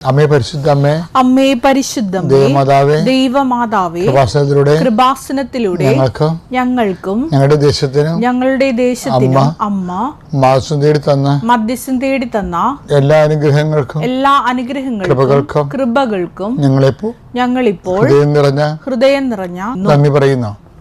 അമ്മേ പരിശുദ്ധമ്മേ അമ്മേ പരിശുദ്ധമേ ദേവമാതാവേ ദൈവമാതാവേ കൃപാസനത്തിലൂടെ കൃപാസനത്തിലൂടെ ഞങ്ങൾക്കും ഞങ്ങൾക്കും ഞങ്ങളുടെ ദേശത്തിനും ഞങ്ങളുടെ ദേശത്തിനും അമ്മ മാസം തേടി തന്ന മധ്യസ്ഥം തേടി തന്ന എല്ലാ അനുഗ്രഹങ്ങൾക്കും എല്ലാ അനുഗ്രഹങ്ങൾക്കും കൃപകൾക്കും കൃപകൾക്കും ഞങ്ങളിപ്പോ ഞങ്ങളിപ്പോൾ ഹൃദയം നിറഞ്ഞ ഹൃദയം നിറഞ്ഞ നന്ദി പറയുന്നു.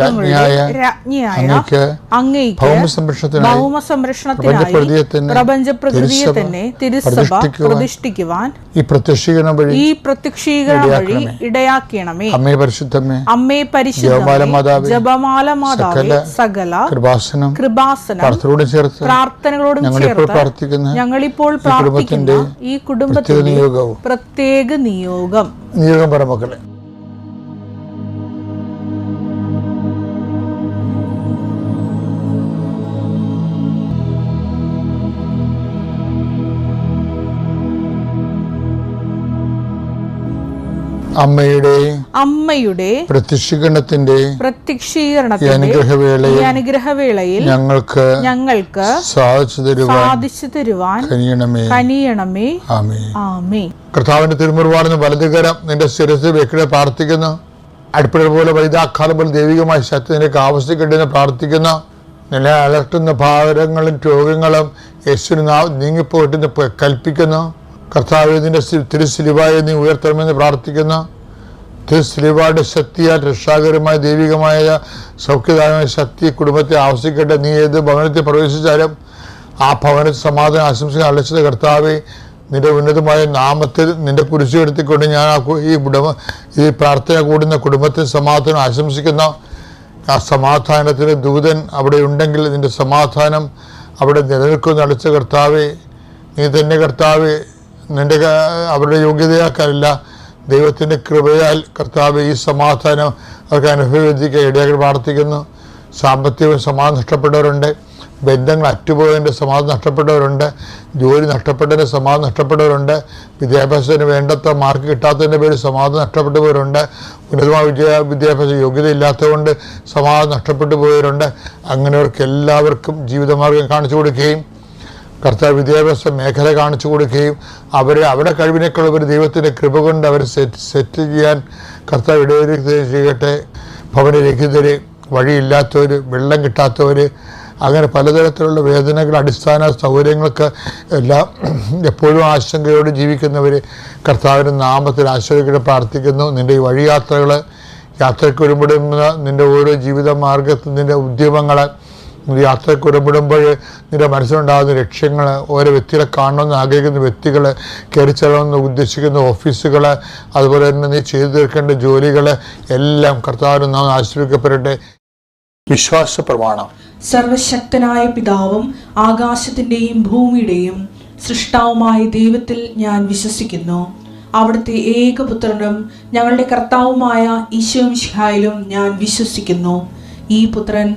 രാജ്ഞിയായ അങ്ങയ്ക്ക് ഭൗമ സംരക്ഷണത്തിനായി ഭൗമ സംരക്ഷണത്തിനായി പ്രപഞ്ചപ്രകൃതിയെ തന്നെ പ്രപഞ്ച പ്രകൃതിയെ തിരുസഭ തന്നെ തിരുസഭ പ്രതിഷ്ഠിക്കുവാൻ പ്രതിഷ്ഠിക്കുവാൻ ഈ പ്രത്യക്ഷീകരണം വഴി ഈ പ്രത്യക്ഷീകരണം വഴി ഇടയാക്കണമേ. അമ്മേ പരിശുദ്ധമ്മേ അമ്മേ പരിശുദ്ധ ജപമാല മാതാവേ, ജപമാല സകല കൃപാസനം കൃപാസനം പ്രാർത്ഥനയോട് ചേർത്ത് പ്രാർത്ഥനകളോടും ചേർത്ത് പ്രാർത്ഥിക്കുന്ന ഞങ്ങളിപ്പോൾ പ്രാർത്ഥിക്കുന്ന ഈ കുടുംബത്തിന്റെ പ്രത്യേക നിയോഗം. നിയോഗം പറ മക്കളെ. അമ്മയുടെ അമ്മയുടെ പ്രത്യക്ഷീകരണത്തിന്റെ പ്രത്യക്ഷീകരണത്തിന്റെ അനുഗ്രഹവേളയിൽ അനുഗ്രഹവേളയിൽ ഞങ്ങൾക്ക് ഞങ്ങൾക്ക് സാധിച്ചു തരുവാൻ സാധിച്ചു തരുവാൻ കനിയണമേ. കനിയണമേ. ആമേ ആമേ കർത്താവിന്റെ തിരുമുറിവാണെന്ന് വലതുകരം നിന്റെ ശിരസ് വെക്കിടെ പ്രാർത്ഥിക്കുന്നു. അടുപ്പിട പോലെ വലുതാക്കാലം പോലെ ദൈവികമായ ശക്തി നിനക്ക് ആവശ്യപ്പെട്ടുന്ന പ്രാർത്ഥിക്കുന്നു. നില അലർത്തുന്ന ഭാരങ്ങളും രോഗങ്ങളും യേശുവിന് നീങ്ങിപ്പോയിട്ട് കൽപ്പിക്കുന്നു. കർത്താവ് നിന്റെ തിരുസിലിവായി നീ ഉയർത്തണമെന്ന് പ്രാർത്ഥിക്കുന്ന തിരുസിലിവായുടെ ശക്തിയാൽ രക്ഷാകരമായ ദൈവികമായ സൗഖ്യദായമായ ശക്തി കുടുംബത്തെ ആവശ്യിക്കട്ടെ നീ ഏത് ഭവനത്തിൽ പ്രവേശിച്ചാലും ആ ഭവനത്തിൽ സമാധാനം ആശംസിക്കാൻ അലച്ചത് കർത്താവെ നിന്റെ ഉന്നതമായ നാമത്തിൽ നിന്റെ കുരിശു എടുത്തിക്കൊണ്ട് ഞാൻ ആ ഈ കുടുംബ ഈ പ്രാർത്ഥന കൂടുന്ന കുടുംബത്തിൽ സമാധാനം ആശംസിക്കുന്ന. ആ സമാധാനത്തിന് ദൂതൻ അവിടെ ഉണ്ടെങ്കിൽ നിന്റെ സമാധാനം അവിടെ നിലനിൽക്കുന്ന അടച്ച കർത്താവെ നീ തന്നെ കർത്താവെ നിന്റെ ക- അവരുടെ യോഗ്യതയാക്കാനല്ല. ദൈവത്തിന്റെ കൃപയാൽ കർത്താവ് ഈ സമാധാനം അവർക്ക് അനുഭവിക്കാൻ ഇടയാക്കി പ്രാർത്ഥിക്കുന്നു. സാമ്പത്തികവും സമാധാനം നഷ്ടപ്പെട്ടവരുണ്ട്. ബന്ധങ്ങൾ അറ്റുപോയതിന്റെ സമാധാനം നഷ്ടപ്പെട്ടവരുണ്ട്. ജോലി നഷ്ടപ്പെട്ടതിന്റെ സമാധാനം നഷ്ടപ്പെട്ടവരുണ്ട്. വിദ്യാഭ്യാസത്തിന് വേണ്ടത്ര മാർക്ക് കിട്ടാത്തതിന്റെ പേരിൽ സമാധാനം നഷ്ടപ്പെട്ടവരുണ്ട് ഉന്നതമായ വിദ്യ വിദ്യാഭ്യാസ യോഗ്യത ഇല്ലാത്തതുകൊണ്ട് സമാധാനം നഷ്ടപ്പെട്ടു പോയവരുണ്ട് അങ്ങനെയവർക്ക് എല്ലാവർക്കും ജീവിതമാർഗം കാണിച്ചു കൊടുക്കുകയും കർത്താവ് വിദ്യാഭ്യാസ മേഖല കാണിച്ചു കൊടുക്കുകയും അവരെ അവരുടെ കഴിവിനേക്കാൾ ഒരു ദൈവത്തിന്റെ കൃപ കൊണ്ട് അവരെ സെറ്റ് സെറ്റ് ചെയ്യാൻ കർത്താവ് ഇടവരുത്തുകയും ചെയ്യട്ടെ. ഭവനരഹിതര് വഴിയില്ലാത്തവർ വെള്ളം കിട്ടാത്തവർ അങ്ങനെ പലതരത്തിലുള്ള വേദനകൾ അടിസ്ഥാന സൗകര്യങ്ങൾക്ക് എല്ലാം എപ്പോഴും ആശങ്കയോട് ജീവിക്കുന്നവർ കർത്താവിന്റെ നാമത്തിൽ ആശ്രയിക്കട്ടെ പ്രാർത്ഥിക്കുന്നു. നിന്റെ ഈ വഴിയാത്രകൾ യാത്രയ്ക്ക് ഒരുപെടുന്ന നിന്റെ ഓരോ ജീവിത മാർഗത്തിൽ നിന്റെ ഉദ്യമങ്ങൾ നീ യാത്രയ്ക്ക് ഉടമ്പിടുമ്പോൾ നിന്റെ മനസ്സിലുണ്ടാകുന്ന ലക്ഷ്യങ്ങൾ ഓരോ വ്യക്തികളെ കാണണമെന്ന് ആഗ്രഹിക്കുന്ന വ്യക്തികൾ കയറി ചെല്ലണമെന്ന് ഉദ്ദേശിക്കുന്ന ഓഫീസുകൾ അതുപോലെ തന്നെ നീ ചെയ്തു തീർക്കേണ്ട ജോലികൾ എല്ലാം കർത്താവിന് നാം ആശ്രയിക്കപ്പെടട്ടെ വിശ്വാസ പ്രമാണം. സർവശക്തനായ പിതാവും ആകാശത്തിന്റെയും ഭൂമിയുടെയും സൃഷ്ടാവുമായ ദൈവത്തിൽ ഞാൻ വിശ്വസിക്കുന്നു. അവിടുത്തെ ഏകപുത്രനും ഞങ്ങളുടെ കർത്താവുമായ ഈശോ മിഷിഹായിലും ഞാൻ വിശ്വസിക്കുന്നു. ഈ പുത്രൻ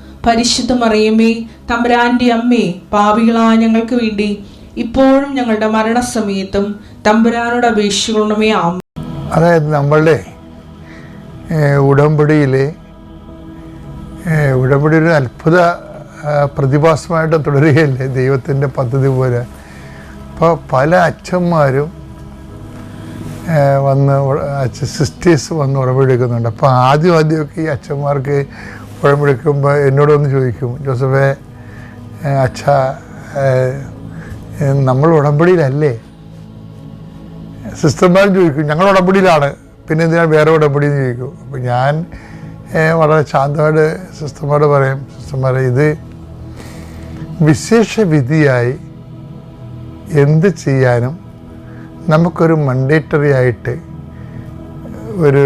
പരിശുദ്ധ മറിയമ്മേ തമ്പുരാന്റെ അമ്മേ പാപികളായ ഞങ്ങൾക്ക് വേണ്ടി ഇപ്പോഴും ഞങ്ങളുടെ മരണസമയത്തും തമ്പുരാനോട് അപേക്ഷിക്കണമേ ആ അതായത് നമ്മളുടെ ഉടമ്പടിയിലെ ഉടമ്പടി ഒരു അത്ഭുത പ്രതിഭാസമായിട്ട് തുടരുകയല്ലേ ദൈവത്തിന്റെ പദ്ധതി പോലെ. അപ്പോൾ പല അച്ഛന്മാരും വന്ന് സിസ്റ്റേഴ്സ് വന്ന് ഉടമ്പെടുക്കുന്നുണ്ട് അപ്പോൾ ആദ്യം ആദ്യമൊക്കെ ഈ അച്ഛന്മാർക്ക് ഉടമ്പെടുക്കുമ്പോൾ എന്നോടൊന്ന് ചോദിക്കും ജോസഫേ അച്ഛ നമ്മൾ ഉടമ്പടിയിലല്ലേ? സിസ്റ്റർമാരും ചോദിക്കും ഞങ്ങൾ ഉടമ്പടിയിലാണ്. പിന്നെ എന്തിനാണ് വേറെ ഉടമ്പടി എന്ന് ചോദിക്കും. അപ്പോൾ ഞാൻ വളരെ ശാന്തമായിട്ട് സിസ്റ്റർമാരോട് പറയും സിസ്റ്റർമാരെ ഇത് വിശേഷ വിധിയായി എന്ത് ചെയ്യാനും നമുക്കൊരു മണ്ടേറ്ററി ആയിട്ട് ഒരു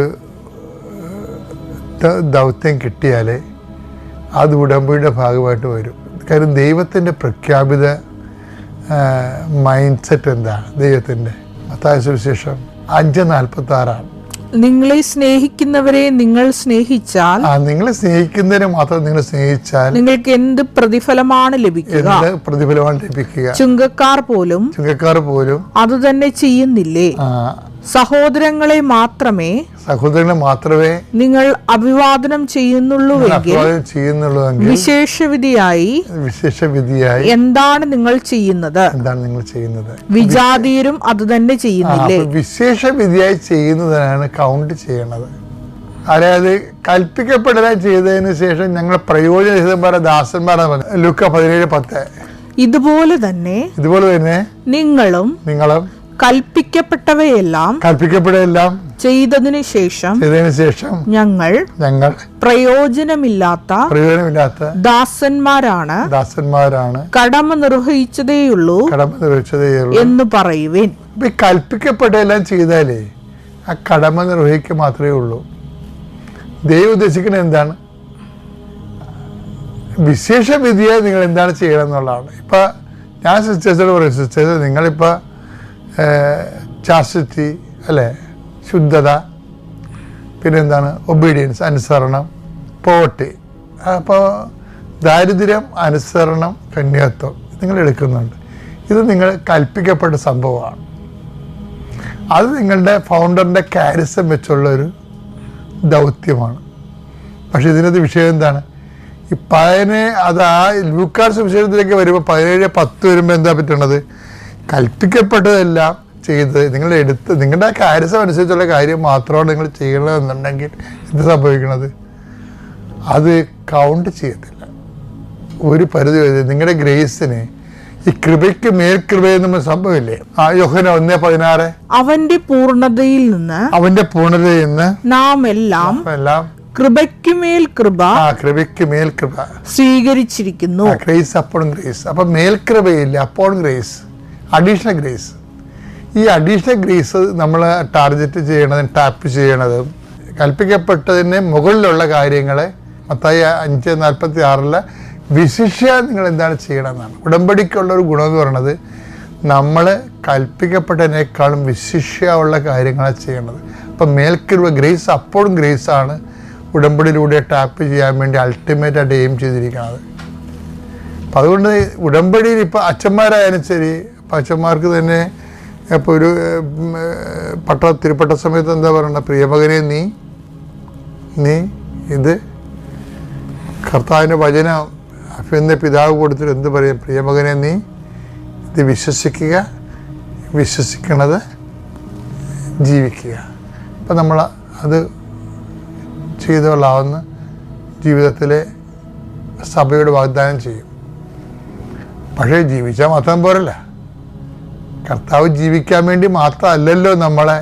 ദൗത്യം കിട്ടിയാൽ അത് ഉടമ്പടിയുടെ ഭാഗമായിട്ട് വരും. കാര്യം ദൈവത്തിന്റെ പ്രഖ്യാപിത മൈൻഡ് സെറ്റ് എന്താണ്? ദൈവത്തിന്റെ. സുവിശേഷം അഞ്ച് നാൽപ്പത്തി ആറാണ് നിങ്ങളെ സ്നേഹിക്കുന്നവരെ നിങ്ങൾ സ്നേഹിച്ചാൽ നിങ്ങളെ സ്നേഹിക്കുന്നതിനെ മാത്രം നിങ്ങൾ സ്നേഹിച്ചാൽ നിങ്ങൾക്ക് എന്ത് പ്രതിഫലമാണ് ലഭിക്കുക? പ്രതിഫലമാണ് ലഭിക്കുക? ചുങ്കക്കാർ പോലും ചുങ്കക്കാർ പോലും അത് തന്നെ ചെയ്യുന്നില്ലേ? സഹോദരങ്ങളെ മാത്രമേ സഹോദരനെ മാത്രമേ നിങ്ങൾ അഭിവാദനം ചെയ്യുന്നുള്ളൂവെങ്കിൽ ചെയ്യുന്നുള്ളൂവെങ്കിൽ വിശേഷവിധിയായി വിശേഷ എന്താണ് നിങ്ങൾ ചെയ്യുന്നത്? എന്താണ് നിങ്ങൾ ചെയ്യുന്നത്? വിജാതീയരും അതുതന്നെ തന്നെ ചെയ്യുന്നില്ലേ? വിശേഷവിധിയായി വിശേഷ വിധിയായി ചെയ്യുന്നതിനാണ് കൗണ്ട് ചെയ്യണത്. അതായത് കൽപ്പിക്കപ്പെടലായി ചെയ്തതിന് ശേഷം ഞങ്ങൾ പ്രയോജനഹിതന്മാരെ ദാസന്മാരെ ലുക്ക പതിനേഴ് പത്ത്. ഇതുപോലെ തന്നെ ഇതുപോലെ തന്നെ നിങ്ങളും നിങ്ങളും കൽപ്പിക്കപ്പെട്ടവയെല്ലാം കൽപ്പിക്കപ്പെടുകയെല്ലാം ചെയ്തതിനു ശേഷം ചെയ്തതിനു ശേഷം ഞങ്ങൾ ഞങ്ങൾ പ്രയോജനമില്ലാത്ത പ്രയോജനമില്ലാത്ത ദാസന്മാരാണ് ദാസന്മാരാണ് കടമ നിർവഹിച്ചതേയുള്ളൂ കടമ നിർവഹിച്ചതേയുള്ളൂ എന്ന് പറയുവിൻ. ഇപ്പൊ കൽപ്പിക്കപ്പെട്ടതെല്ലാം ചെയ്താലേ ആ കടമ നിർവഹിക്കുക മാത്രമേ ഉള്ളൂ. ദൈവം ഉദ്ദേശിക്കുന്നത് എന്താണ്? വിശേഷ വിധിയായി നിങ്ങൾ എന്താണ് ചെയ്യണം എന്നുള്ളതാണ്. ഇപ്പൊ ഞാൻ സിസ്റ്റേഴ്സോട് പറയും സിസ്റ്റേഴ്സ് നിങ്ങളിപ്പോൾ ചാസ്റ്റി അല്ലേ? ശുദ്ധത പിന്നെന്താണ്? ഒബീഡിയൻസ് അനുസരണം പോവട്ടി അപ്പോൾ ദാരിദ്ര്യം അനുസരണം കന്യാത്വം നിങ്ങൾ എടുക്കുന്നുണ്ട്. ഇത് നിങ്ങൾ കൽപ്പിക്കപ്പെട്ട സംഭവമാണ്. അത് നിങ്ങളുടെ ഫൗണ്ടറിന്റെ കാരിസം വെച്ചുള്ള ഒരു ദൗത്യമാണ്. പക്ഷെ ഇതിനകത്ത് വിഷയം എന്താണ്? ഈ പതിനെ അത് ആ ലൂക്കാർസ് വിഷയത്തിലേക്ക് വരുമ്പോൾ പതിനേഴ് പത്ത് വരുമ്പോൾ എന്താ പറ്റണത്? കൽപ്പിക്കപ്പെട്ടതെല്ലാം ചെയ്ത് നിങ്ങൾ എടുത്ത് നിങ്ങളുടെ കാര്യസം അനുസരിച്ചുള്ള കാര്യം മാത്രമാണ് നിങ്ങൾ ചെയ്യണമെന്നുണ്ടെങ്കിൽ എന്ത് സംഭവിക്കണത്? അത് കൗണ്ട് ചെയ്യത്തില്ല. ഒരു പരിധി വരെ നിങ്ങളുടെ ഗ്രേസിന് ഈ കൃപയ്ക്ക് മേൽകൃപയെന്ന് സംഭവമില്ലേ ആ യോഹന ഒന്നേ പതിനാറ്. അവന്റെ പൂർണതയിൽ നിന്ന് അവന്റെ പൂർണതയിൽ നിന്ന് നാം എല്ലാം എല്ലാം കൃപയ്ക്കുമേൽ കൃപ ആ കൃപയ്ക്ക് മേൽ കൃപ സ്വീകരിച്ചിരിക്കുന്നു ഗ്രേസ് അപ്പോഴും ഗ്രേസ്. അപ്പൊ മേൽകൃപയില്ല അപ്പോഴും ഗ്രേസ്. അഡീഷണൽ ഗ്രേസ് ഈ അഡീഷണൽ ഗ്രേസ് നമ്മൾ ടാർഗറ്റ് ചെയ്യണതും ടാപ്പ് ചെയ്യണതും കൽപ്പിക്കപ്പെട്ടതിന് മുകളിലുള്ള കാര്യങ്ങളെ മത്തായി അഞ്ച് നാൽപ്പത്തി ആറിൽ വിശിഷ്യ നിങ്ങൾ എന്താണ് ചെയ്യണമെന്നാണ് ഉടമ്പടിക്കുള്ള ഒരു ഗുണം എന്ന് പറയുന്നത് നമ്മൾ കൽപ്പിക്കപ്പെട്ടതിനേക്കാളും വിശിഷ്യ ഉള്ള കാര്യങ്ങളാണ് ചെയ്യണത്. അപ്പം മേൽക്കൃപ ഗ്രേസ് അപ്പോഴും ഗ്രേസ് ആണ് ഉടമ്പടിയിലൂടെ ടാപ്പ് ചെയ്യാൻ വേണ്ടി അൾട്ടിമേറ്റായിട്ട് എയിം ചെയ്തിരിക്കുന്നത് അപ്പം അതുകൊണ്ട് ഉടമ്പടിയിൽ ഇപ്പോൾ അച്ഛന്മാരായാലും ശരി ഇപ്പം അച്ഛന്മാർക്ക് തന്നെ അപ്പോൾ ഒരു പട്ട തിരുപ്പട്ട സമയത്ത് എന്താ പറയണ? പ്രിയമകനെ നീ നീ ഇത് കർത്താവിന്റെ വചന അഭിനന്ദ പിതാവ് കൊടുത്തിട്ട് എന്ത് പറയും? പ്രിയമകനെ നീ ഇത് വിശ്വസിക്കുക വിശ്വസിക്കണത് ജീവിക്കുക. അപ്പം നമ്മൾ അത് ചെയ്തുകൊള്ളാവുന്ന ജീവിതത്തിലെ സഭയോട് വാഗ്ദാനം ചെയ്യും. പക്ഷേ ജീവിച്ചാൽ മാത്രം പോരല്ല. കർത്താവ് ജീവിക്കാൻ വേണ്ടി മാത്രമല്ലല്ലോ നമ്മളെ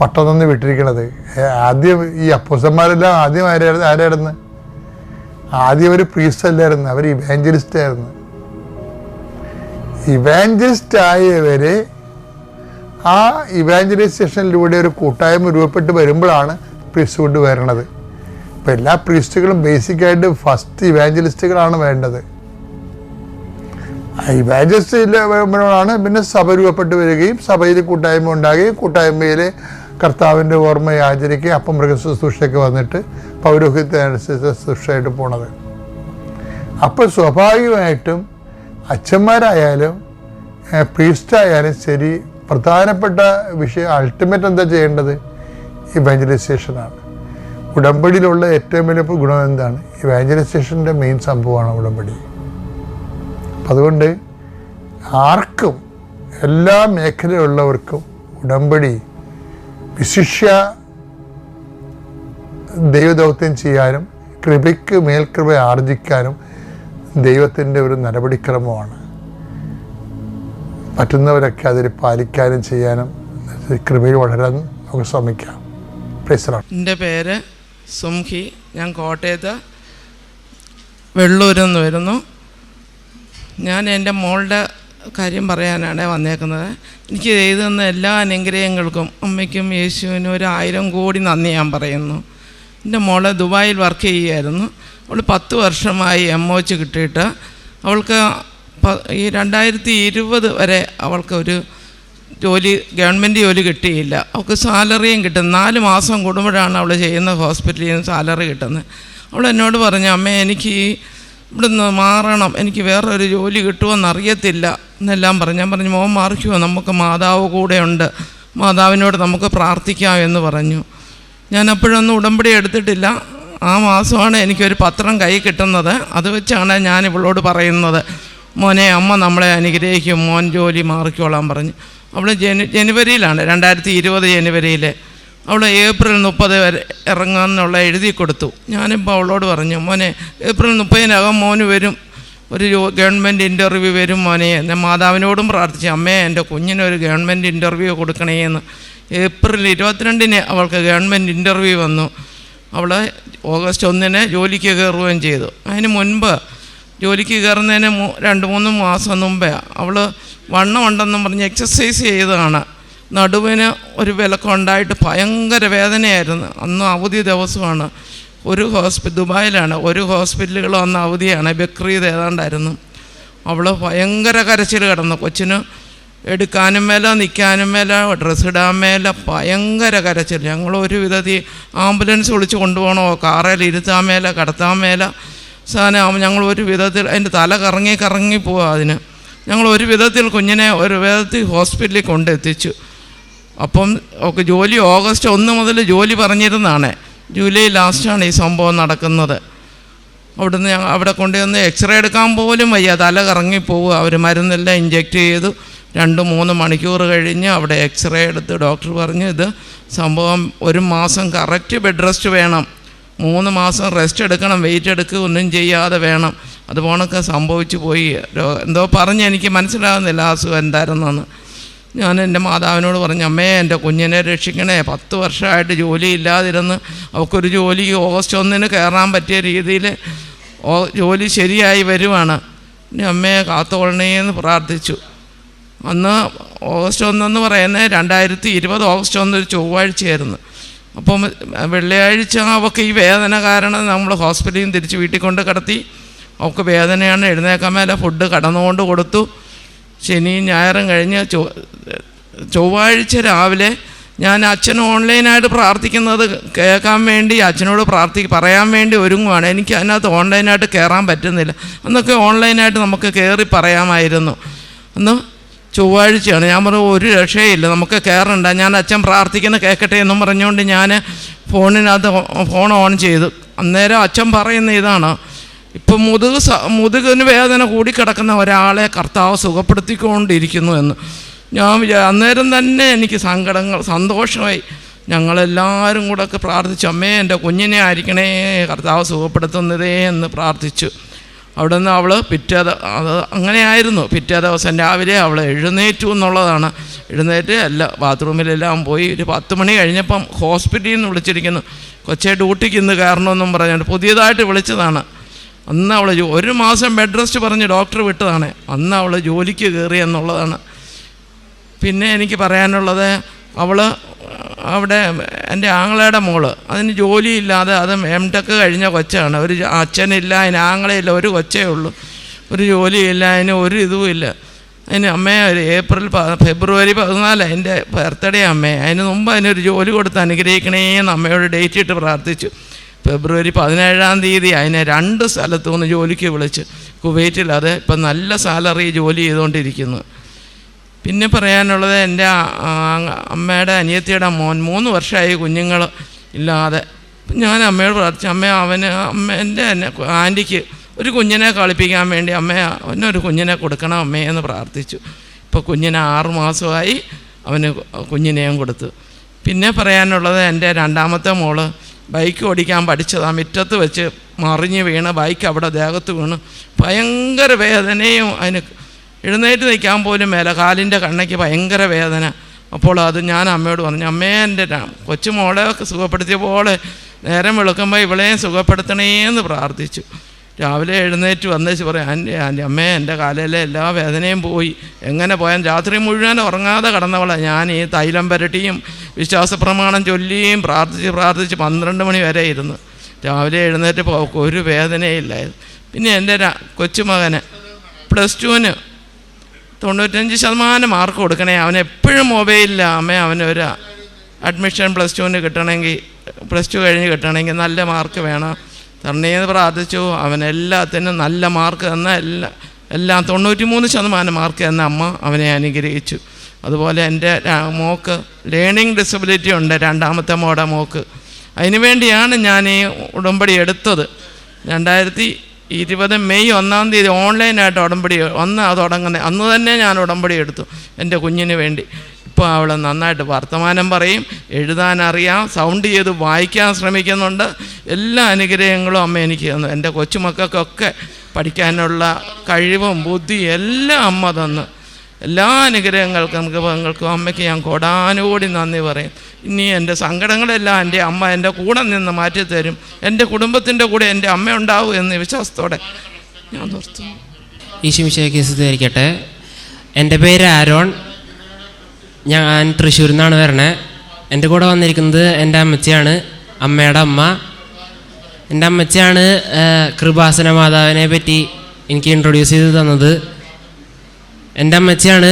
പട്ടം വിട്ടിരിക്കണത്. ആദ്യം ഈ അപ്പൂസന്മാരെല്ലാം ആദ്യം ആരായിരുന്നു? ആരായിരുന്നു? ആദ്യം ഒരു പ്രീസ്റ്റ് അല്ലായിരുന്നു അവർ ഇവാഞ്ചലിസ്റ്റ് ആയിരുന്നു ഇവാഞ്ചലിസ്റ്റ് ആയവര് ആ ഇവാഞ്ചലൈസേഷനിലൂടെ ഒരു കൂട്ടായ്മ രൂപപ്പെട്ട് വരുമ്പോഴാണ് പ്രീസ്റ്റ്ഹുഡ് വരണത്. അപ്പം എല്ലാ പ്രീസ്റ്റുകളും ബേസിക്കായിട്ട് ഫസ്റ്റ് ഇവാഞ്ചലിസ്റ്റുകളാണ് വേണ്ടത്. ഇവാഞ്ചലിസ്റ്റിലാണ് പിന്നെ സഭ രൂപപ്പെട്ട് വരികയും സഭയിൽ കൂട്ടായ്മ ഉണ്ടാകുകയും കൂട്ടായ്മയിൽ കർത്താവിന്റെ ഓർമ്മയെ ആചരിക്കുകയും അപ്പം മൃഗശുശ്രൂഷയ്ക്ക് വന്നിട്ട് പൗരോഹിത്യനുസരിച്ച് ശുശ്രൂഷയായിട്ട് പോണത്. അപ്പോൾ സ്വാഭാവികമായിട്ടും അച്ഛന്മാരായാലും പ്രീസ്റ്റായാലും ശരി പ്രധാനപ്പെട്ട വിഷയം അൾട്ടിമേറ്റ് എന്താ ചെയ്യേണ്ടത്? ഇവാഞ്ചലൈസേഷനാണ് ഉടമ്പടിയിലുള്ള ഏറ്റവും വലിയ ഗുണം എന്താണ്? ഇവാഞ്ചലൈസേഷന്റെ മെയിൻ സംഭവമാണ് ഉടമ്പടി. അതുകൊണ്ട് ആർക്കും എല്ലാ മേഖലയിലുള്ളവർക്കും ഉടമ്പടി വിശിഷ്യ ദൈവദൗത്യം ചെയ്യാനും കൃപയ്ക്ക് മേൽകൃപ ആർജിക്കാനും ദൈവത്തിന്റെ ഒരു നടപടിക്രമമാണ്. പറ്റുന്നവരൊക്കെ അതിൽ പാലിക്കാനും ചെയ്യാനും കൃപയിൽ വളരാൻ നമുക്ക് ശ്രമിക്കാം. എന്റെ പേര് സുംഹി. ഞാൻ കോട്ടയത്ത് വെള്ളൂരിൽ നിന്ന് വരുന്നു. ഞാൻ എന്റെ മോളുടെ കാര്യം പറയാനാണ് വന്നേക്കുന്നത്. എനിക്ക് ചെയ്തു തന്ന എല്ലാ അനുഗ്രഹങ്ങൾക്കും അമ്മയ്ക്കും യേശുവിനും ഒരു ആയിരം കോടി നന്ദി ഞാൻ പറയുന്നു. എന്റെ മോൾ ദുബായിൽ വർക്ക് ചെയ്യുമായിരുന്നു അവൾ പത്ത് വർഷമായി എം ഒ എച്ച് കിട്ടിയിട്ട് അവൾക്ക് ഈ രണ്ടായിരത്തി ഇരുപത് വരെ അവൾക്കൊരു ജോലി ഗവൺമെന്റ് ജോലി കിട്ടിയില്ല. അവൾക്ക് സാലറിയും കിട്ടും. നാല് മാസം കൂടുമ്പോഴാണ് അവൾ ചെയ്യുന്ന ഹോസ്പിറ്റലിൽ നിന്ന് സാലറി കിട്ടുന്നത്. അവൾ എന്നോട് പറഞ്ഞു അമ്മ എനിക്ക് ഈ ഇവിടുന്ന് മാറണം. എനിക്ക് വേറൊരു ജോലി കിട്ടുമോ എന്നറിയത്തില്ല എന്നെല്ലാം പറഞ്ഞു. ഞാൻ പറഞ്ഞു മോൻ മാറിക്കുമോ നമുക്ക് മാതാവ് കൂടെയുണ്ട്. മാതാവിനോട് നമുക്ക് പ്രാർത്ഥിക്കാം എന്ന് പറഞ്ഞു. ഞാൻ അപ്പോഴൊന്നും ഉടമ്പടി എടുത്തിട്ടില്ല. ആ മാസമാണ് എനിക്കൊരു പത്രം കൈ കിട്ടുന്നത്. അത് വെച്ചാണ് ഞാൻ ഇവളോട് പറയുന്നത്. മോനെ അമ്മ നമ്മളെ അനുഗ്രഹിക്കും. മോൻ ജോലി മാറിക്കോളാൻ പറഞ്ഞു. ജനു ജനുവരിയിലാണ്. രണ്ടായിരത്തി ഇരുപത് ജനുവരിയിൽ അവൾ ഏപ്രിൽ മുപ്പത് വരെ ഇറങ്ങാമെന്നുള്ള എഴുതി കൊടുത്തു. ഞാനിപ്പോൾ അവളോട് പറഞ്ഞു മോനെ ഏപ്രിൽ മുപ്പതിനകം മോന് വരും. ഒരു ഗവൺമെന്റ് ഇന്റർവ്യൂ വരും മോനെ. എന്റെ മാതാവിനോടും പ്രാർത്ഥിച്ചു അമ്മേ എന്റെ കുഞ്ഞിനൊരു ഗവൺമെന്റ് ഇന്റർവ്യൂ കൊടുക്കണേ എന്ന്. ഏപ്രിൽ ഇരുപത്തിരണ്ടിന് അവൾക്ക് ഗവൺമെന്റ് ഇന്റർവ്യൂ വന്നു. അവൾ ഓഗസ്റ്റ് ഒന്നിന് ജോലിക്ക് കയറുകയും ചെയ്തു. അതിന് മുൻപ് ജോലിക്ക് കയറുന്നതിന് രണ്ട് മൂന്ന് മാസം മുമ്പേ അവൾ വണ്ണമുണ്ടെന്നും പറഞ്ഞ് എക്സസൈസ് ചെയ്തതാണ്. നടുവിന് ഒരു വിലക്കുണ്ടായിട്ട് ഭയങ്കര വേദനയായിരുന്നു. അന്ന് അവധി ദിവസമാണ്. ഒരു ഹോസ്പിറ്റൽ ദുബായിലാണ്. ഒരു ഹോസ്പിറ്റലുകൾ അന്ന് അവധിയാണ് ബക്രീദ് ഏതാണ്ടായിരുന്നു. അവൾ ഭയങ്കര കരച്ചിൽ കിടന്നു. കൊച്ചിന് എടുക്കാനും മേല നിൽക്കാനും മേല ഡ്രസ്സ് ഇടാൻ മേല ഭയങ്കര കരച്ചിൽ. ഞങ്ങൾ ഒരു വിധത്തിൽ ആംബുലൻസ് വിളിച്ച് കൊണ്ടുപോകണോ കാറിൽ ഇരുത്താൻ മേല കടത്താൻ മേല സാധനം ഞങ്ങൾ ഒരു വിധത്തിൽ അതിന്റെ തല കറങ്ങി കറങ്ങി പോവുക അതിന്. ഞങ്ങൾ ഒരു വിധത്തിൽ കുഞ്ഞിനെ ഒരു വിധത്തിൽ ഹോസ്പിറ്റലിൽ കൊണ്ടെത്തിച്ചു. അപ്പം ഒക്കെ ജോലി ഓഗസ്റ്റ് ഒന്ന് മുതൽ ജോലി പറഞ്ഞിരുന്നാണ് ജൂലൈ ലാസ്റ്റാണ് ഈ സംഭവം നടക്കുന്നത്. അവിടുന്ന് ഞങ്ങൾ അവിടെ കൊണ്ടുവന്ന് എക്സ്റേ എടുക്കാൻ പോലും വയ്യ. തല കറങ്ങിപ്പോവുക അവർ മരുന്നെല്ലാം ഇഞ്ചെക്റ്റ് ചെയ്തു. രണ്ട് മൂന്ന് മണിക്കൂർ കഴിഞ്ഞ് അവിടെ എക്സ്റേ എടുത്ത് ഡോക്ടർ പറഞ്ഞു ഇത് സംഭവം ഒരു മാസം കറക്റ്റ് ബെഡ് റെസ്റ്റ് വേണം. മൂന്ന് മാസം റെസ്റ്റ് എടുക്കണം. വെയിറ്റ് എടുക്കുക. ഒന്നും ചെയ്യാതെ വേണം. അതുപോണൊക്കെ സംഭവിച്ചു പോയി. എന്തോ പറഞ്ഞ് എനിക്ക് മനസ്സിലാകുന്നില്ല അസുഖം എന്തായിരുന്നെന്ന്. ഞാൻ എന്റെ മാതാവിനോട് പറഞ്ഞു അമ്മേ എന്റെ കുഞ്ഞിനെ രക്ഷിക്കണേ. പത്ത് വർഷമായിട്ട് ജോലി ഇല്ലാതിരുന്ന് അവൾക്കൊരു ജോലി ഓഗസ്റ്റ് ഒന്നിന് കയറാൻ പറ്റിയ രീതിയിൽ ജോലി ശരിയായി വരുവാണ്. അമ്മയെ കാത്തോളണേ എന്ന് പ്രാർത്ഥിച്ചു. അന്ന് ഓഗസ്റ്റ് ഒന്നെന്ന് പറയുന്നത് രണ്ടായിരത്തി ഇരുപത് ഓഗസ്റ്റ് ഒന്ന് ഒരു ചൊവ്വാഴ്ചയായിരുന്നു. അപ്പം വെള്ളിയാഴ്ച അവൾക്ക് ഈ വേദന കാരണം നമ്മൾ ഹോസ്പിറ്റലിൽ നിന്ന് തിരിച്ച് വീട്ടിൽ കൊണ്ട് കിടത്തി. അവൾക്ക് വേദനയാണ് എഴുന്നേക്കാൻ മേലെ ഫുഡ് കടന്നുകൊണ്ട് കൊടുത്തു. ശനിയും ഞായറും കഴിഞ്ഞ് ചൊവ്വാഴ്ച രാവിലെ ഞാൻ അച്ഛൻ ഓൺലൈനായിട്ട് പ്രാർത്ഥിക്കുന്നത് കേൾക്കാൻ വേണ്ടി അച്ഛനോട് പ്രാർത്ഥി പറയാൻ വേണ്ടി ഒരുങ്ങുവാണ്. എനിക്ക് അതിനകത്ത് ഓൺലൈനായിട്ട് കയറാൻ പറ്റുന്നില്ല. അന്നൊക്കെ ഓൺലൈനായിട്ട് നമുക്ക് കയറി പറയാമായിരുന്നു. അന്ന് ചൊവ്വാഴ്ചയാണ്. ഞാൻ പറഞ്ഞു ഒരു രക്ഷയില്ല നമുക്ക് കയറണ്ട ഞാൻ അച്ഛൻ പ്രാർത്ഥിക്കുന്ന കേൾക്കട്ടെ എന്നും പറഞ്ഞുകൊണ്ട് ഞാൻ ഫോണിനകത്ത് ഫോൺ ഓൺ ചെയ്തു. അന്നേരം അച്ഛൻ പറയുന്ന ഇതാണ് ഇപ്പം മുതുക് മുതുകിന് വേദന കൂടിക്കിടക്കുന്ന ഒരാളെ കർത്താവ് സുഖപ്പെടുത്തിക്കൊണ്ടിരിക്കുന്നു എന്ന്. ഞാൻ വിചാ അന്നേരം തന്നെ എനിക്ക് സങ്കടങ്ങൾ സന്തോഷമായി. ഞങ്ങളെല്ലാവരും കൂടെ ഒക്കെ പ്രാർത്ഥിച്ചു അമ്മേ എന്റെ കുഞ്ഞിനെ ആയിരിക്കണേ കർത്താവ് സുഖപ്പെടുത്തുന്നതേ എന്ന് പ്രാർത്ഥിച്ചു. അവിടെ നിന്ന് അവൾ പിറ്റേ അത് അങ്ങനെയായിരുന്നു. പിറ്റേ ദിവസം രാവിലെ അവൾ എഴുന്നേറ്റു എന്നുള്ളതാണ്. എഴുന്നേറ്റ് എല്ലാ ബാത്റൂമിലെല്ലാം പോയി ഒരു പത്ത് മണി കഴിഞ്ഞപ്പം ഹോസ്പിറ്റലിൽ നിന്ന് വിളിച്ചിരിക്കുന്നു. കൊച്ചേ ഡ്യൂട്ടിക്ക് ഇന്ന് കയറണമെന്നും പറഞ്ഞുകൊണ്ട് പുതിയതായിട്ട് വിളിച്ചതാണ്. അന്ന് അവൾ ഒരു മാസം ബെഡ് റെസ്റ്റ് പറഞ്ഞ് ഡോക്ടർ വിട്ടതാണ്. അന്ന് അവൾ ജോലിക്ക് കയറി എന്നുള്ളതാണ്. പിന്നെ എനിക്ക് പറയാനുള്ളത് അവൾ അവിടെ എന്റെ ആങ്ങളയുടെ മോൾ അതിന് ജോലിയില്ലാതെ അത് എം ടെക്ക് കഴിഞ്ഞ കൊച്ചാണ്. ഒരു അച്ഛനില്ല അതിന് ആങ്ങളയില്ല ഒരു കൊച്ചേ ഉള്ളൂ. ഒരു ജോലിയില്ല അതിന് ഒരു ഇതുമില്ല അതിന് അമ്മയെ ഒരു ഏപ്രിൽ ഫെബ്രുവരി പതിനാല് എന്റെ ബർത്ത്ഡേ അമ്മയെ അതിന് മുമ്പ് അതിനൊരു ജോലി കൊടുത്ത് അനുഗ്രഹിക്കണേന്ന് അമ്മയോട് ഡേറ്റ് ഇട്ട് പ്രാർത്ഥിച്ചു. ഫെബ്രുവരി പതിനേഴാം തീയതി അതിനെ രണ്ട് സ്ഥലത്തു നിന്ന് ജോലിക്ക് വിളിച്ച് കുവൈറ്റിൽ. അത് ഇപ്പം നല്ല സാലറി ജോലി ചെയ്തുകൊണ്ടിരിക്കുന്നു. പിന്നെ പറയാനുള്ളത് എന്റെ അമ്മയുടെ അനിയത്തിയുടെ മോൻ. മൂന്ന് വർഷമായി കുഞ്ഞുങ്ങൾ ഇല്ലാതെ. ഞാൻ അമ്മയോട് പ്രാർത്ഥിച്ചു അമ്മ അവന് അമ്മ എന്റെ ആന്റിക്ക് ഒരു കുഞ്ഞിനെ കളിപ്പിക്കാൻ വേണ്ടി അമ്മ അവനൊരു കുഞ്ഞിനെ കൊടുക്കണം അമ്മയെന്ന് പ്രാർത്ഥിച്ചു. ഇപ്പോൾ കുഞ്ഞിന് ആറുമാസമായി അവന് കുഞ്ഞിനെയും കൊടുത്തു. പിന്നെ പറയാനുള്ളത് എന്റെ രണ്ടാമത്തെ മോൾ ബൈക്ക് ഓടിക്കാൻ പഠിച്ചതാ മുറ്റത്ത് വെച്ച് മറിഞ്ഞ് വീണ് ബൈക്ക് അവിടെ ദേഹത്ത് വീണ്. ഭയങ്കര വേദനയും അതിന് എഴുന്നേറ്റ് നിൽക്കാൻ പോലും മേല കാലിന്റെ കണ്ണയ്ക്ക് ഭയങ്കര വേദന. അപ്പോൾ അത് ഞാൻ അമ്മയോട് പറഞ്ഞു അമ്മേ എന്റെ കൊച്ചുമോളെ സുഖപ്പെടുത്തിയ പോലെ നേരം വെളുക്കുമ്പോൾ ഇവളെയും സുഖപ്പെടുത്തണേന്ന് പ്രാർത്ഥിച്ചു. രാവിലെ എഴുന്നേറ്റ് വന്നേച്ച് പറയാം എന്റെ അമ്മേ എന്റെ കാലയിലെ എല്ലാ വേദനയും പോയി. എങ്ങനെ പോയാൽ രാത്രി മുഴുവൻ ഉറങ്ങാതെ കിടന്നവളെ. ഞാൻ ഈ തൈലം പുരട്ടിയും വിശ്വാസ പ്രമാണം ചൊല്ലിയും പ്രാർത്ഥിച്ച് പ്രാർത്ഥിച്ച് പന്ത്രണ്ട് മണി വരെ ഇരുന്നു രാവിലെ എഴുന്നേറ്റ് പോ ഒരു വേദനയില്ലായിരുന്നു പിന്നെ എന്റെ കൊച്ചുമകന് പ്ലസ് ടുവിന് തൊണ്ണൂറ്റഞ്ച് ശതമാനം മാർക്ക് കൊടുക്കണേ. അവൻ എപ്പോഴും മൊബൈലില്ല അമ്മ അവനൊരു അഡ്മിഷൻ പ്ലസ് ടുവിന് കിട്ടണമെങ്കിൽ പ്ലസ് ടു കഴിഞ്ഞ് കിട്ടണമെങ്കിൽ നല്ല മാർക്ക് വേണം. തരണേന്ന് പ്രാർത്ഥിച്ചു. അവൻ എല്ലാത്തിനും നല്ല മാർക്ക് തന്ന എല്ലാ എല്ലാം തൊണ്ണൂറ്റി മൂന്ന് ശതമാനം മാർക്ക് തന്ന അമ്മ അവനെ അനുഗ്രഹിച്ചു. അതുപോലെ എന്റെ മോക്ക് ലേണിംഗ് ഡിസബിലിറ്റി ഉണ്ട് രണ്ടാമത്തെ മോടെ മോക്ക്. അതിനുവേണ്ടിയാണ് ഞാൻ ഈ ഉടമ്പടി എടുത്തത്. രണ്ടായിരത്തി ഇരുപത് മെയ് ഒന്നാം തീയതി ഓൺലൈനായിട്ട് ഉടമ്പടി ഒന്ന് തുടങ്ങുന്നത് അന്ന് തന്നെ ഞാൻ ഉടമ്പടി എടുത്തു എന്റെ കുഞ്ഞിന് വേണ്ടി. ഇപ്പോൾ അവൾ നന്നായിട്ട് വർത്തമാനം പറയും എഴുതാൻ അറിയാം സൗണ്ട് ചെയ്ത് വായിക്കാൻ ശ്രമിക്കുന്നുണ്ട്. എല്ലാ അനുഗ്രഹങ്ങളും അമ്മ എനിക്ക് തന്നു. എന്റെ കൊച്ചുമക്കൾക്കൊക്കെ പഠിക്കാനുള്ള കഴിവും ബുദ്ധി എല്ലാം അമ്മ തന്നു. എല്ലാ അനുഗ്രഹങ്ങൾക്കും അനുഭവങ്ങൾക്കും അമ്മയ്ക്ക് ഞാൻ കൊടാനുകൂടി നന്ദി പറയും. ഇനി എന്റെ സങ്കടങ്ങളെല്ലാം എന്റെ അമ്മ എന്റെ കൂടെ നിന്ന് മാറ്റിത്തരും. എന്റെ കുടുംബത്തിന്റെ കൂടെ എന്റെ അമ്മ ഉണ്ടാവും എന്ന് വിശ്വാസത്തോടെ ഞാൻ നിർത്തുന്നു. കേസ് സ്തുതിയായിരിക്കട്ടെ. എന്റെ പേര് ആരോൺ. ഞാൻ തൃശ്ശൂരിൽ നിന്നാണ് വരണേ. എന്റെ കൂടെ വന്നിരിക്കുന്നത് എന്റെ അമ്മച്ചിയാണ്. അമ്മയുടെ അമ്മ. എന്റെ അമ്മച്ചിയാണ് കൃപാസന മാതാവിനെ പറ്റി എനിക്ക് ഇൻട്രൊഡ്യൂസ് ചെയ്ത് തന്നത്. എന്റെ അമ്മച്ചിയാണ്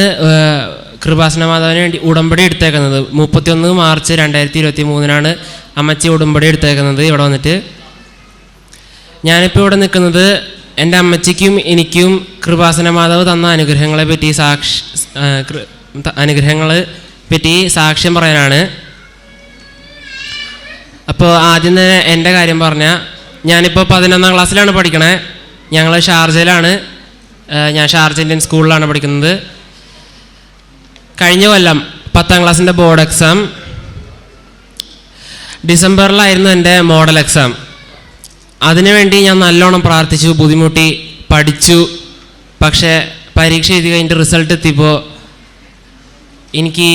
കൃപാസന മാതാവിന് വേണ്ടി ഉടമ്പടി എടുത്തേക്കുന്നത്. മുപ്പത്തിയൊന്ന് മാർച്ച് രണ്ടായിരത്തി ഇരുപത്തി മൂന്നിനാണ് അമ്മച്ചി ഉടമ്പടി എടുത്തേക്കുന്നത് ഇവിടെ വന്നിട്ട്. ഞാനിപ്പോൾ ഇവിടെ നിൽക്കുന്നത് എന്റെ അമ്മച്ചിക്കും എനിക്കും കൃപാസന മാതാവ് തന്ന അനുഗ്രഹങ്ങളെ പറ്റി സാക്ഷി അനുഗ്രഹങ്ങളെ പറ്റി സാക്ഷ്യം പറയാനാണ്. അപ്പോൾ ആദ്യം തന്നെ എന്റെ കാര്യം പറഞ്ഞാൽ ഞാനിപ്പോൾ പതിനൊന്നാം ക്ലാസ്സിലാണ് പഠിക്കണേ. ഞങ്ങൾ ഷാർജയിലാണ്. ഞാൻ ഷാർജ ഇന്ത്യൻ സ്കൂളിലാണ് പഠിക്കുന്നത്. കഴിഞ്ഞ കൊല്ലം പത്താം ക്ലാസ്സിന്റെ ബോർഡ് എക്സാം. ഡിസംബറിലായിരുന്നു എന്റെ മോഡൽ എക്സാം. അതിനുവേണ്ടി ഞാൻ നല്ലോണം പ്രാർത്ഥിച്ചു ബുദ്ധിമുട്ടി പഠിച്ചു. പക്ഷേ പരീക്ഷ എഴുതി കഴിഞ്ഞിട്ട് റിസൾട്ട് എത്തിയപ്പോൾ എനിക്ക്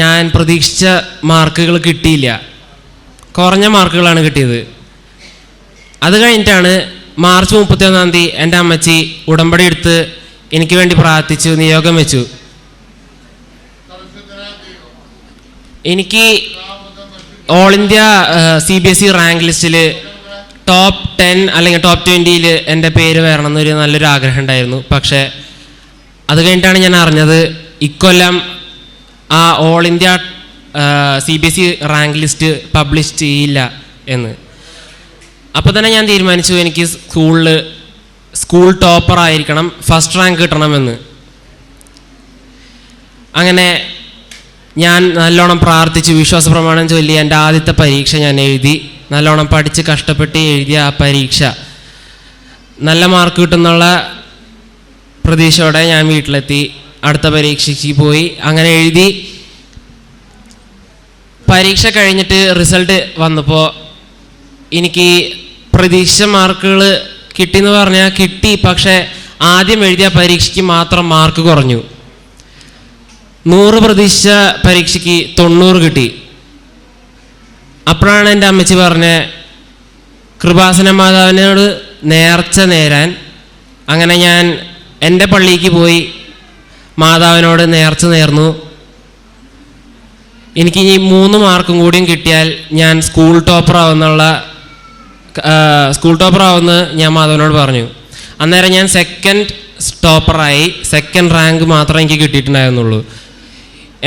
ഞാൻ പ്രതീക്ഷിച്ച മാർക്കുകൾ കിട്ടിയില്ല. കുറഞ്ഞ മാർക്കുകളാണ് കിട്ടിയത്. അത് കഴിഞ്ഞിട്ടാണ് മാർച്ച് മുപ്പത്തിയൊന്നാം തീയതി എന്റെ അമ്മച്ചി ഉടമ്പടി എടുത്ത് എനിക്ക് വേണ്ടി പ്രാർത്ഥിച്ചു നിയോഗം വെച്ചു. എനിക്ക് all India C B S E rank ലിസ്റ്റിൽ ടോപ്പ് ടെൻ അല്ലെങ്കിൽ ടോപ്പ് ട്വന്റിയിൽ എന്റെ പേര് വരണം എന്നൊരു നല്ലൊരു ആഗ്രഹം ഉണ്ടായിരുന്നു. പക്ഷേ അത് കഴിഞ്ഞിട്ടാണ് ഞാൻ അറിഞ്ഞത് ഇക്കൊല്ലം ആ all India C B S E rank list publish ചെയ്യില്ല എന്ന്. അപ്പോൾ തന്നെ ഞാൻ തീരുമാനിച്ചു എനിക്ക് സ്കൂളിൽ സ്കൂൾ ടോപ്പർ ആയിരിക്കണം ഫസ്റ്റ് റാങ്ക് കിട്ടണമെന്ന്. അങ്ങനെ ഞാൻ നല്ലോണം പ്രാർത്ഥിച്ച് വിശ്വാസ പ്രമാണം ചൊല്ലി എന്റെ ആദ്യത്തെ പരീക്ഷ ഞാൻ എഴുതി. നല്ലോണം പഠിച്ച് കഷ്ടപ്പെട്ട് എഴുതിയ ആ പരീക്ഷ. നല്ല മാർക്ക് കിട്ടുന്നുള്ള പ്രതീക്ഷയോടെ ഞാൻ വീട്ടിലെത്തി. അടുത്ത പരീക്ഷയ്ക്ക് പോയി. അങ്ങനെ എഴുതി പരീക്ഷ കഴിഞ്ഞിട്ട് റിസൾട്ട് വന്നപ്പോൾ എനിക്ക് പ്രതീക്ഷിച്ച മാർക്കുകൾ കിട്ടിയെന്ന് പറഞ്ഞാൽ കിട്ടി. പക്ഷേ ആദ്യം എഴുതിയ പരീക്ഷയ്ക്ക് മാത്രം മാർക്ക് കുറഞ്ഞു. നൂറ് പ്രതീക്ഷിച്ച പരീക്ഷയ്ക്ക് തൊണ്ണൂറ് കിട്ടി. അപ്പോഴാണ് എന്റെ അമ്മച്ചി പറഞ്ഞ കൃപാസന മാതാവിനോട് നേർച്ച നേരാൻ. അങ്ങനെ ഞാൻ എന്റെ പള്ളിക്ക് പോയി. മാതാവിനോട് നേർച്ച നേർന്നു. എനിക്ക് ഇനി മൂന്ന് മാർക്കും കൂടിയും കിട്ടിയാൽ ഞാൻ സ്കൂൾ ടോപ്പർ ആവുന്നുള്ള സ്കൂൾ ടോപ്പർ ആവുമെന്ന് ഞാൻ മാധവനോട് പറഞ്ഞു. അന്നേരം ഞാൻ സെക്കൻഡ് ടോപ്പറായി സെക്കൻഡ് റാങ്ക് മാത്രമേ എനിക്ക് കിട്ടിയിട്ടുണ്ടായിരുന്നുള്ളൂ.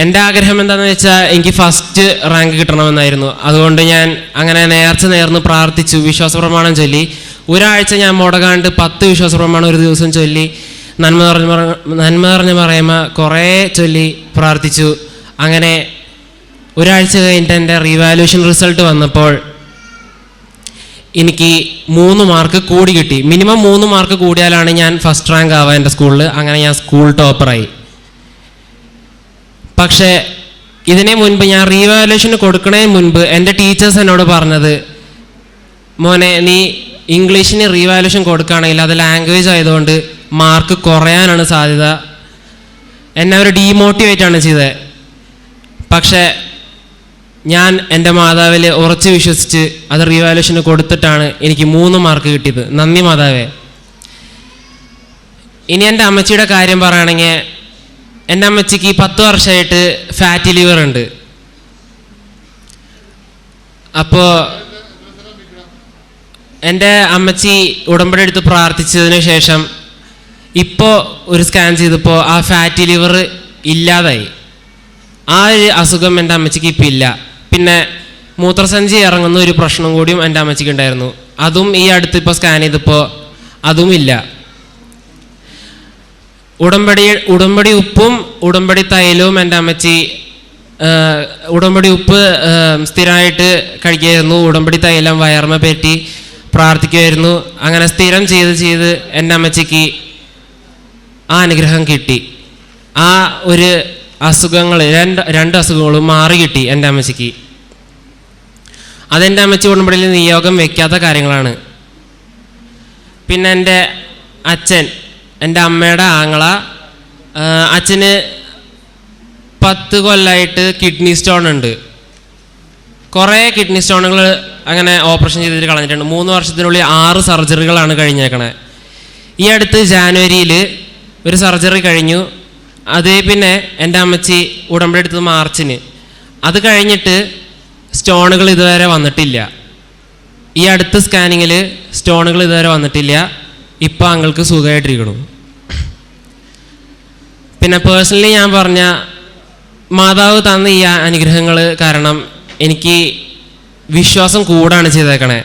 എന്റെ ആഗ്രഹം എന്താണെന്ന് വെച്ചാൽ എനിക്ക് ഫസ്റ്റ് റാങ്ക് കിട്ടണമെന്നായിരുന്നു. അതുകൊണ്ട് ഞാൻ അങ്ങനെ നേർച്ച നേർന്ന് പ്രാർത്ഥിച്ചു വിശ്വാസ പ്രമാണം ചൊല്ലി. ഒരാഴ്ച ഞാൻ മുടങ്ങാണ്ട് പത്ത് വിശ്വാസ പ്രമാണം ഒരു ദിവസം ചൊല്ലി. നന്മ നിറഞ്ഞ നന്മ നിറഞ്ഞ പറയുമ്പോൾ കുറേ ചൊല്ലി പ്രാർത്ഥിച്ചു. അങ്ങനെ ഒരാഴ്ച കഴിഞ്ഞിട്ട് എന്റെ റീവാലുവേഷൻ റിസൾട്ട് വന്നപ്പോൾ എനിക്ക് മൂന്ന് മാർക്ക് കൂടി കിട്ടി. മിനിമം മൂന്ന് മാർക്ക് കൂടിയാലാണ് ഞാൻ ഫസ്റ്റ് റാങ്ക് ആവുക എന്റെ സ്കൂളിൽ അങ്ങനെ ഞാൻ സ്കൂൾ ടോപ്പറായി പക്ഷേ ഇതിനെ മുൻപ് ഞാൻ റീവാലുവേഷന് കൊടുക്കണതിന് മുൻപ് എന്റെ ടീച്ചേഴ്സ് എന്നോട് പറഞ്ഞത് മോനെ നീ ഇംഗ്ലീഷിന് റീവാലുവേഷൻ കൊടുക്കുകയാണെങ്കിൽ അത് ലാംഗ്വേജ് ആയതുകൊണ്ട് മാർക്ക് കുറയാനാണ് സാധ്യത. എന്നെ അവർ ഡീമോട്ടിവേറ്റ് ആണ് ചെയ്തത് പക്ഷേ ഞാൻ എന്റെ മാതാവിൽ ഉറച്ച് വിശ്വസിച്ച് അത് റീവാലുവേഷന് കൊടുത്തിട്ടാണ് എനിക്ക് മൂന്ന് മാർക്ക് കിട്ടിയത്. നന്ദി മാതാവേ. ഇനി എന്റെ അമ്മച്ചിയുടെ കാര്യം പറയുകയാണെങ്കിൽ എന്റെ അമ്മച്ചിക്ക് പത്ത് വർഷമായിട്ട് ഫാറ്റ് ലിവർ ഉണ്ട്. അപ്പോൾ എന്റെ അമ്മച്ചി ഉടമ്പടി എടുത്ത് പ്രാർത്ഥിച്ചതിന് ശേഷം ഇപ്പോൾ ഒരു സ്കാൻ ചെയ്തപ്പോൾ ആ ഫാറ്റി ലിവർ ഇല്ലാതായി. ആ ഒരു അസുഖം എന്റെ അമ്മച്ചിക്ക് ഇപ്പം ഇല്ല. പിന്നെ മൂത്രസഞ്ചി ഇറങ്ങുന്ന ഒരു പ്രശ്നം കൂടിയും എന്റെ അമ്മച്ചിക്ക് ഉണ്ടായിരുന്നു. അതും ഈ അടുത്ത് ഇപ്പോൾ സ്കാൻ ചെയ്തപ്പോൾ അതും ഇല്ല. ഉടമ്പടി ഉടമ്പടി ഉപ്പും ഉടമ്പടി തൈലവും എന്റെ അമ്മച്ചി ഉടമ്പടി ഉപ്പ് സ്ഥിരമായിട്ട് കഴിക്കുമായിരുന്നു ഉടമ്പടി തൈലം വയർമ പറ്റി പ്രാർത്ഥിക്കുമായിരുന്നു അങ്ങനെ സ്ഥിരം ചെയ്ത് ചെയ്ത് എന്റെ അമ്മച്ചിക്ക് ആ അനുഗ്രഹം കിട്ടി. ആ ഒരു അസുഖങ്ങൾ രണ്ട് രണ്ട് അസുഖങ്ങളും മാറി കിട്ടി എന്റെ അമ്മച്ചിക്ക്. അതെന്റെ അമ്മച്ചി ഉടമ്പടിയിൽ നിയോഗം വയ്ക്കാത്ത കാര്യങ്ങളാണ്. പിന്നെ എന്റെ അച്ഛൻ എന്റെ അമ്മയുടെ ആങ്ങള അച്ഛന് പത്ത് കൊല്ലമായിട്ട് കിഡ്നി സ്റ്റോൺ ഉണ്ട്. കുറേ കിഡ്നി സ്റ്റോണുകൾ അങ്ങനെ ഓപ്പറേഷൻ ചെയ്തിട്ട് കളഞ്ഞിട്ടുണ്ട്. മൂന്ന് വർഷത്തിനുള്ളിൽ ആറ് സർജറികളാണ് കഴിഞ്ഞേക്കണേ. ഈ അടുത്ത് ജാനുവരിയിൽ ഒരു സർജറി കഴിഞ്ഞു. അത് പിന്നെ എന്റെ അമ്മച്ചി ഉടമ്പടി എടുത്തത് മാർച്ചിന്. അത് കഴിഞ്ഞിട്ട് സ്റ്റോണുകൾ ഇതുവരെ വന്നിട്ടില്ല. ഈ അടുത്ത സ്കാനിങ്ങിൽ സ്റ്റോണുകൾ ഇതുവരെ വന്നിട്ടില്ല. ഇപ്പം അങ്ങൾക്ക് സുഖമായിട്ടിരിക്കണു പിന്നെ പേഴ്സണലി ഞാൻ പറഞ്ഞ മാതാവ് തന്ന ഈ അനുഗ്രഹങ്ങൾ കാരണം എനിക്ക് വിശ്വാസം കൂടാണ് ചെയ്തേക്കണേ.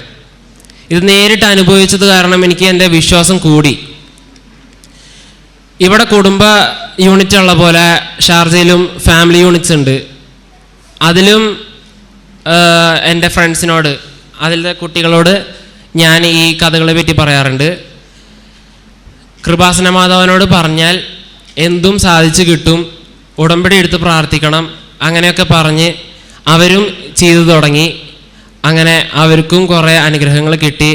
ഇത് നേരിട്ട് അനുഭവിച്ചത് കാരണം എനിക്ക് എന്റെ വിശ്വാസം കൂടി. ഇവിടെ കുടുംബ യൂണിറ്റ് ഉള്ള പോലെ ഷാർജയിലും ഫാമിലി യൂണിറ്റ്സ് ഉണ്ട്. അതിലും എന്റെ ഫ്രണ്ട്സിനോട് അതിലെ കുട്ടികളോട് ഞാൻ ഈ കഥകളെ പറ്റി പറയാറുണ്ട്. കൃപാസന മാധവനോട് പറഞ്ഞാൽ എന്തും സാധിച്ചു കിട്ടും ഉടമ്പടി എടുത്ത് പ്രാർത്ഥിക്കണം അങ്ങനെയൊക്കെ പറഞ്ഞ് അവരും ചെയ്തു തുടങ്ങി. അങ്ങനെ അവർക്കും കുറേ അനുഗ്രഹങ്ങൾ കിട്ടി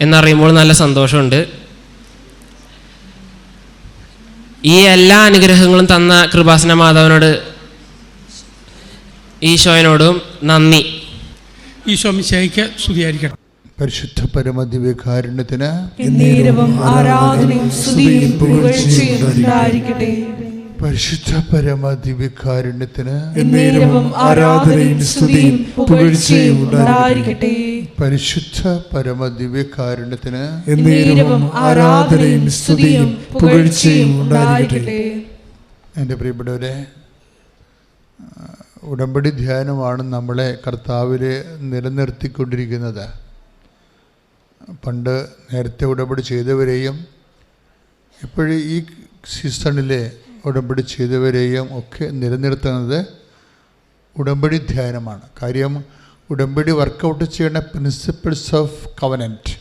എന്നറിയുമ്പോൾ നല്ല സന്തോഷമുണ്ട്. ഈ എല്ലാ അനുഗ്രഹങ്ങളും തന്ന കൃപാസന മാധവനോട് ഈശോയനോടും നന്ദി. ഈശോ മിശയ്ക്ക് സ്തുതിയായിരിക്കട്ടെ. പരിശുദ്ധ പരമദിവ്യകാരുണ്യത്തിന് ആരാധനയും സ്തുതിയും പുകഴ്ചയും ഉണ്ടായിരിക്കട്ടെ. പരിശുദ്ധ പരമദിവ്യകാരുണ്യത്തിന് എന്നേരവും ആരാധനയും സ്തുതിയും പുകഴ്ചയും ഉണ്ടായിരിക്കട്ടെ. പരിശുദ്ധ പരമദിവ്യകാരുണ്യത്തിന് എന്നേരവും ആരാധനയും സ്തുതിയും പുകഴ്ചയും ഉണ്ടായിരിക്കട്ടെ. എന്റെ പ്രിയപ്പെട്ടവരെ ഉടമ്പടി ധ്യാനമാണ് നമ്മളെ കർത്താവിൽ നിലനിർത്തിക്കൊണ്ടിരിക്കുന്നത്. പണ്ട് നേരത്തെ ഉടമ്പടി ചെയ്തവരെയും ഇപ്പോഴും ഈ സീസണിലെ ഉടമ്പടി ചെയ്തവരെയും ഒക്കെ നിലനിർത്തുന്നത് ഉടമ്പടി ധ്യാനമാണ്. കാര്യം ഉടമ്പടി വർക്കൗട്ട് ചെയ്യുന്ന പ്രിൻസിപ്പിൾസ് ഓഫ് കവനന്റ്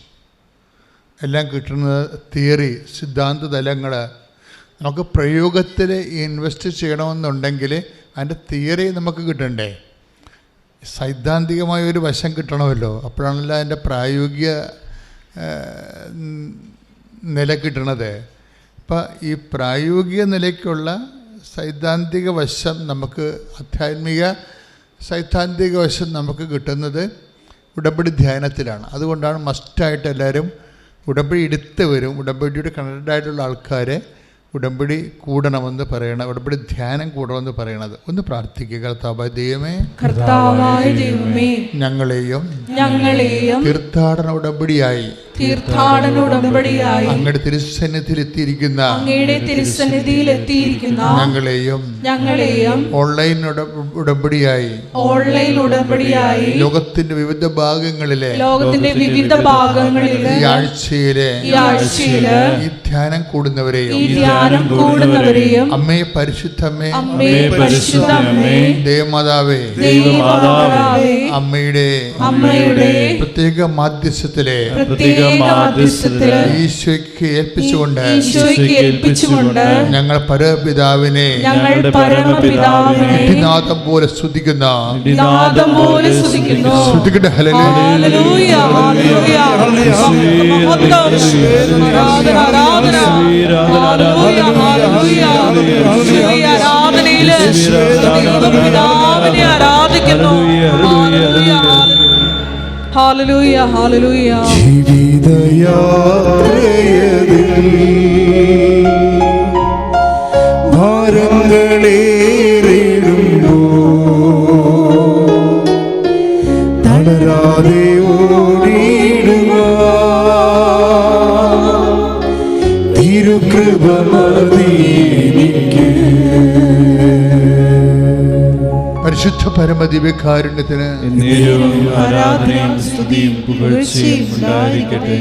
എല്ലാം കിട്ടുന്നത് തിയറി സിദ്ധാന്ത തലങ്ങൾ നമുക്ക് പ്രയോഗത്തിൽ ഇൻവെസ്റ്റ് ചെയ്യണമെന്നുണ്ടെങ്കിൽ അതിന്റെ തിയറി നമുക്ക് കിട്ടണ്ടേ? സൈദ്ധാന്തികമായ ഒരു വശം കിട്ടണമല്ലോ. അപ്പോഴാണല്ലോ അതിന്റെ പ്രായോഗിക നില കിട്ടണത്. അപ്പം ഈ പ്രായോഗിക നിലയ്ക്കുള്ള സൈദ്ധാന്തിക വശം നമുക്ക് ആധ്യാത്മിക സൈദ്ധാന്തിക വശം നമുക്ക് കിട്ടുന്നത് ഉടമ്പടി ധ്യാനത്തിലാണ്. അതുകൊണ്ടാണ് മസ്റ്റായിട്ട് എല്ലാവരും ഉടമ്പടി എടുത്ത് വരും. ഉടമ്പടിയുടെ കണ്ടായിട്ടുള്ള ആൾക്കാരെ ഉടമ്പടി കൂടണമെന്ന് പറയണം ഉടമ്പടി ധ്യാനം കൂടണമെന്ന് പറയണത്. ഒന്ന് പ്രാർത്ഥിക്കുക കർത്താവ് ദൈവമേ. കർത്താവായ ദൈവമേ ഞങ്ങളെയും ഞങ്ങളെയും തീർത്ഥാടന ഉടമ്പടിയായി തീർത്ഥാടന ഉടമ്പടിയായി അങ്ങയുടെ തിരുസന്നിധിയിൽ എത്തിയിരിക്കുന്ന അങ്ങയുടെ തിരുസന്നിധിയിൽ എത്തിയിരിക്കുന്ന ഞങ്ങളെയും ഞങ്ങളെയും ഓൺലൈൻ ഉടമ്പടിയായി ഓൺലൈൻ ഉടമ്പടിയായി ലോകത്തിന്റെ വിവിധ ഭാഗങ്ങളിലെ ലോകത്തിന്റെ വിവിധ ഭാഗങ്ങളിലെ ഈ ആഴ്ചയിലെ ഈ ആഴ്ചയിൽ ഈ ധ്യാനം കൂടുന്നവരെയും ഈ ധ്യാനം കൂടുന്നവരെയും അമ്മയെ പരിശുദ്ധമ്മേ അമ്മേ പരിശുദ്ധമേ ദേവമാതാവേ ദൈവമാതാവേ അമ്മയുടെ അമ്മയുടെ പ്രത്യേക മാധ്യസ്ഥത്തിലെ പ്രത്യേക മാധ്യസ്ഥത്തിലെ ഈശോയ്ക്ക് ഏൽപ്പിച്ചുകൊണ്ട് ഈശോയ്ക്ക് ഏൽപ്പിച്ചുകൊണ്ട് ഞങ്ങൾ പരമപിതാവിനെ ഞങ്ങളുടെ പരമപിതാവിനെ നാഥം പോലെ സ്തുതിക്കുന്ന നാദം പോലെ സ്തുതിക്കുന്നു സ്തുതിക്കട്ടെ ഹല്ലേലൂയ ഹല്ലേലൂയ, ഹല്ലേലൂയ. മഹത്വം, ആരാധന, ആരാധന. Hallelujah, hallelujah. ഈശോയെ ദൈവപിതാവിനെ ആരാധിക്കുന്നു. ഹല്ലേലൂയ, ഹല്ലേലൂയ ഹല്ലേലൂയ. ഭാരങ്ങളേറിടുമ്പോ പരമദിവ്യകാരുണ്യത്തിന് ആരാധനയും സ്തുതിയും പുകഴ്ചയും ഉണ്ടായിരിക്കട്ടെ.